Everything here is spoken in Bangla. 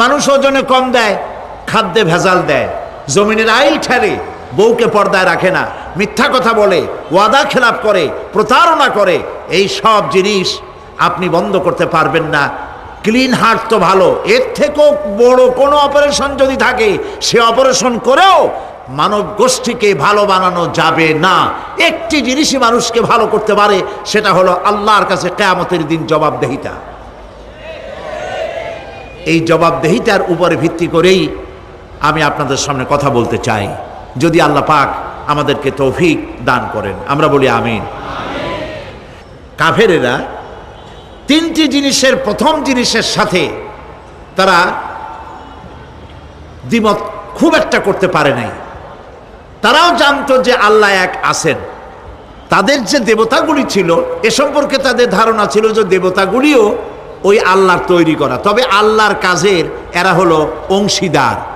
মানুষ ওজনে কম দেয়, খাদ্যে ভেজাল দেয়। জমিনের আইল ঠেলে, বউকে পর্দায় রাখে না। মিথ্যা কথা বলে, ওয়াদা খেলাপ করে, প্রতারণা করে, এই সব জিনিস আপনি বন্ধ করতে পারবেন না। ক্লিন হার্ট তো ভালো। এর থেকেও বড় কোনো অপারেশন যদি থাকে, সে অপারেশন করেও মানব গোষ্ঠীকে ভালো বানানো যাবে না। একটি জিনিসই মানুষকে ভালো করতে পারে, সেটা হলো আল্লাহর কাছে কেয়ামতের দিন জবাবদেহিতা। এই জবাবদেহিতার উপরে ভিত্তি করেই আমি আপনাদের সামনে কথা বলতে চাই। যদি আল্লাহ পাক আমাদেরকে তৌফিক দান করেন। আমরা বলি আমিন। কাফেরেরা তিনটি জিনিসের প্রথম জিনিসের সাথে তারা দ্বিমত খুব একটা করতে পারে নাই। তারাও জানতো যে আল্লাহ এক আছেন। তাদের যে দেবতাগুলি ছিল, এ সম্পর্কে তাদের ধারণা ছিল যে দেবতাগুলিও ওই আল্লাহর তৈরি করা। তবে আল্লাহর কাজের এরা হলো অংশীদার।